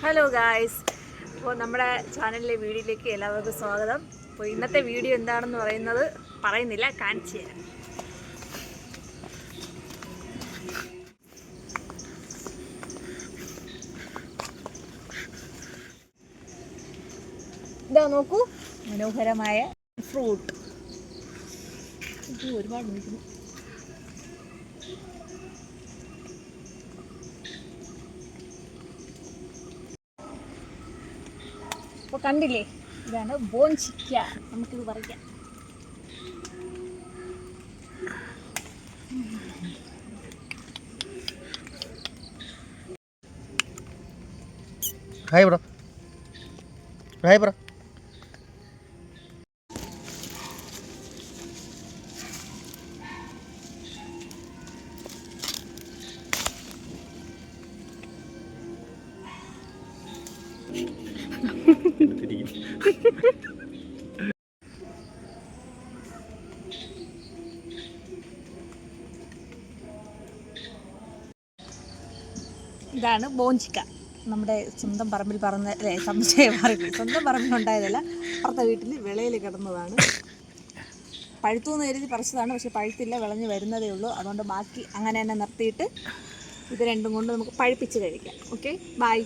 Hello guys അപ്പോൾ നമ്മുടെ ചാനലിലെ വീഡിയോയിലേക്ക് എല്ലാവർക്കും സ്വാഗതം. അപ്പോൾ ഇന്നത്തെ വീഡിയോ എന്താണെന്ന് പറയുന്നത് പറയുന്നില്ല കാണിച്ചു തരാം. ഇതാ നോക്കൂ മനോഹരമായ ഫ്രൂട്ട് ഒരുപാട് നിൽക്കുന്നു അപ്പോൾ കണ്ടില്ലേ? ഇതാണ് ബോൺചിക്ക നമുക്കിത് പറിക്കാം. ഹായ് ബ്രോ ഹായ് ബ്രോ ഇതാണ് ബോഞ്ചിക്ക. നമ്മുടെ സ്വന്തം പറമ്പിൽ അല്ലേ സംശയം പറമ്പിൽ സ്വന്തം പറമ്പിൽ ഉണ്ടായതല്ല അപ്പുറത്തെ വീട്ടിൽ വിളയിൽ കിടന്നതാണ്. പഴുത്തു എന്ന് പറിച്ചതാണ് പക്ഷെ പഴുത്തില്ല വിളഞ്ഞ് വരുന്നതേ ഉള്ളൂ. അതുകൊണ്ട് ബാക്കി അങ്ങനെ തന്നെ നിർത്തിയിട്ട് ഇത് രണ്ടും കൊണ്ട് നമുക്ക് പഴുപ്പിച്ച് കഴിക്കാം. Okay bye